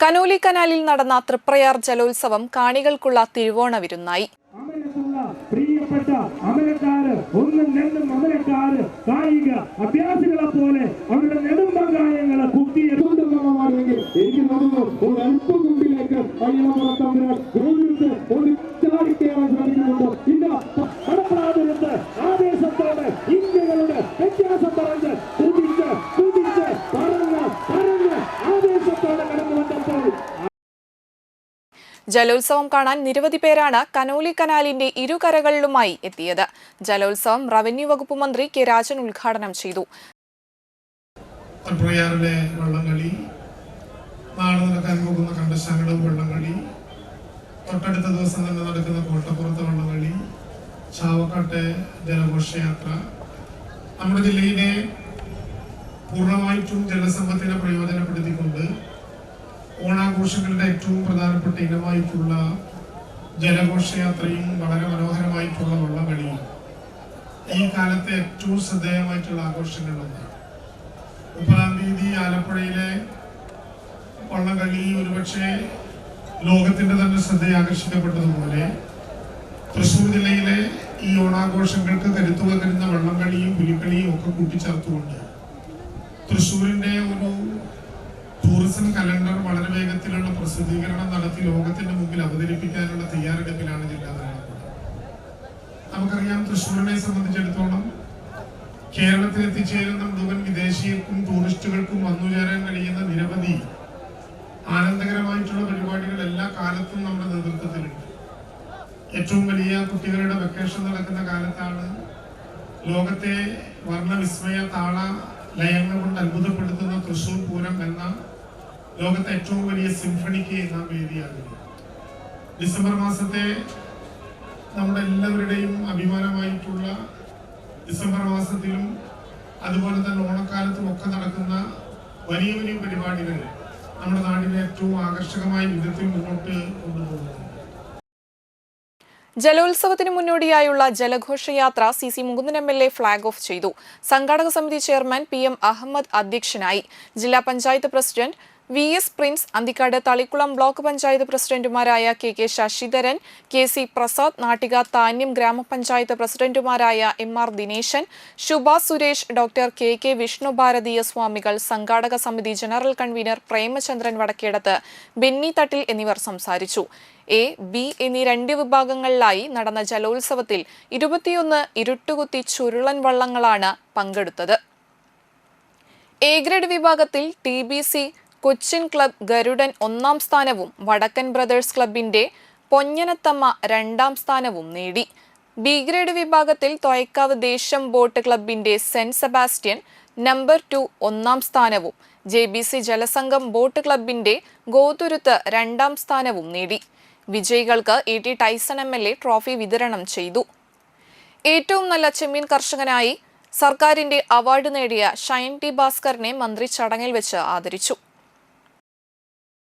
Conolly കനാലിൽ നടന്ന തൃപ്രയാർ ജലോത്സവം കാണികൾക്കുള്ള തിരുവോണ വിരുന്നായി. പ്രിയപ്പെട്ട ഒന്നും പോലെ അവരുടെ തോന്നുന്നു ഒരു ആവേശത്തോടെ ഇന്ത്യകളുടെ വ്യത്യാസം പറഞ്ഞ് കുതിച്ച് കുതിച്ച് പറഞ്ഞ് പറഞ്ഞ് ആവേശത്തോടെ ജലോത്സവം കാണാൻ നിരവധി പേരാണ് കനോലി കനാലിന്റെ ഇരുകരകളിലുമായി എത്തിയത്. ജലോത്സവം റവന്യൂ വകുപ്പ് മന്ത്രി കെ രാജൻ ഉദ്ഘാടനം ചെയ്തു. വള്ളംകളി നാളെ നടക്കാൻ പോകുന്ന കണ്ടശാങ്കടം വള്ളംകളി തൊട്ടടുത്ത ദിവസം തന്നെ നടക്കുന്ന കോട്ടപ്പുറത്ത് വള്ളംകളി ചാവക്കാട്ടെ ജലഘോഷയാത്ര. നമ്മുടെ ജില്ലയിലെ പൂർണമായിട്ടും ജലസമ്പത്തിനെ പ്രയോജനപ്പെടുത്തിക്കൊണ്ട് ഓണാഘോഷങ്ങളുടെ ഏറ്റവും പ്രധാനപ്പെട്ട ഇനമായിട്ടുള്ള ജലഘോഷയാത്രയും വളരെ മനോഹരമായിട്ടുള്ള വള്ളംകളിയും ഈ കാലത്തെ ഏറ്റവും ശ്രദ്ധേയമായിട്ടുള്ള ആഘോഷങ്ങളിലൊന്നാണ്. മുപ്പതാം തീയതി ആലപ്പുഴയിലെ വള്ളംകളി ഒരുപക്ഷെ ലോകത്തിന്റെ തന്നെ ശ്രദ്ധ ആകർഷിക്കപ്പെട്ടതുപോലെ തൃശ്ശൂർ ജില്ലയിലെ ഈ ഓണാഘോഷങ്ങൾക്ക് കരുത്തു പകരുന്ന വള്ളംകളിയും പുലിക്കളിയും ഒക്കെ കൂട്ടിച്ചേർത്തുകൊണ്ട് തൃശ്ശൂരിന്റെ ഒരു ടൂറിസം കലണ്ടർ വളരെ വേഗത്തിലുള്ള പ്രസിദ്ധീകരണം നടത്തി ലോകത്തിന്റെ മുമ്പിൽ അവതരിപ്പിക്കാനുള്ള തയ്യാറെടുപ്പിലാണ് ജില്ലാ ഭരണകൂടം. നമുക്കറിയാം തൃശ്ശൂരിനെ സംബന്ധിച്ചിടത്തോളം കേരളത്തിൽ എത്തിച്ചേരുന്ന മുഴുവൻ വിദേശീയർക്കും ടൂറിസ്റ്റുകൾക്കും വന്നുചേരാൻ കഴിയുന്ന നിരവധി ആനന്ദകരമായിട്ടുള്ള പരിപാടികൾ എല്ലാ കാലത്തും നമ്മുടെ നേതൃത്വത്തിലുണ്ട്. ഏറ്റവും വലിയ കുട്ടികളുടെ വെക്കേഷൻ നടക്കുന്ന കാലത്താണ് ലോകത്തെ വർണവിസ്മയ താള ലയങ്ങൾ കൊണ്ട് അത്ഭുതപ്പെടുത്തുന്ന തൃശൂർ പൂരം എന്ന ലോകത്തെ ഏറ്റവും വലിയ സിംഫണിക്ക് നാം വേദിയാകുന്നത് ഡിസംബർ മാസത്തെ നമ്മുടെ എല്ലാവരുടെയും അഭിമാനമായിട്ടുള്ള ഡിസംബർ മാസത്തിലും അതുപോലെ തന്നെ ഓണക്കാലത്തും ഒക്കെ നടക്കുന്ന വലിയ വലിയ പരിപാടികൾ നമ്മുടെ നാടിനെ ഏറ്റവും ആകർഷകമായ വിധത്തിൽ മുന്നോട്ട് കൊണ്ടുപോകുന്നു. ജലോത്സവത്തിന് മുന്നോടിയായുള്ള ജലഘോഷയാത്ര C C Mukundan M L A flag off ചെയ്തു. സംഘാടക സമിതി ചെയർമാൻ പി എം അഹമ്മദ് അധ്യക്ഷനായി. ജില്ലാ panchayat president V S Prince Anthikad Thalikulam block panchayat പ്രസിഡന്റുമാരായ K K Sasidharan K C Prasad Nattika Thanyam ഗ്രാമപഞ്ചായത്ത് പ്രസിഡന്റുമാരായ M R Dineshan Shubha Suresh doctor K K Vishnu Bharatiya സ്വാമികൾ സംഘാടക സമിതി ജനറൽ കൺവീനർ പ്രേമചന്ദ്രൻ വടക്കേടത്ത് ബെന്നി തട്ടിൽ എന്നിവർ സംസാരിച്ചു. എ ബി എന്നീ രണ്ട് വിഭാഗങ്ങളിലായി നടന്ന ജലോത്സവത്തിൽ ഇരുപത്തിയൊന്ന് ഇരുട്ടുകുത്തി ചുരുളൻ വള്ളങ്ങളാണ് പങ്കെടുത്തത്. എ ഗ്രേഡ് വിഭാഗത്തിൽ T B C Cochin club Garudan ഒന്നാം സ്ഥാനവും വടക്കൻ ബ്രദേഴ്സ് ക്ലബിന്റെ പൊന്നനത്തമ്മ രണ്ടാം സ്ഥാനവും നേടി. ബി ഗ്രേഡ് വിഭാഗത്തിൽ തൊയക്കാവ് ദേശം ബോട്ട് ക്ലബിന്റെ സെന്റ് സെബാസ്റ്റ്യൻ നമ്പർ ടു ഒന്നാം സ്ഥാനവും ജെ ബി സി ജലസംഘം ബോട്ട് ക്ലബിന്റെ ഗോതുരുത്ത് രണ്ടാം സ്ഥാനവും നേടി. വിജയികൾക്ക് A T Tyson M L A trophy വിതരണം ചെയ്തു. ഏറ്റവും നല്ല ചെമ്മീൻ കർഷകനായി സർക്കാരിന്റെ അവാർഡ് നേടിയ ഷൈൻ ടി ഭാസ്കറിനെ മന്ത്രി ചടങ്ങിൽ വെച്ച് ആദരിച്ചു.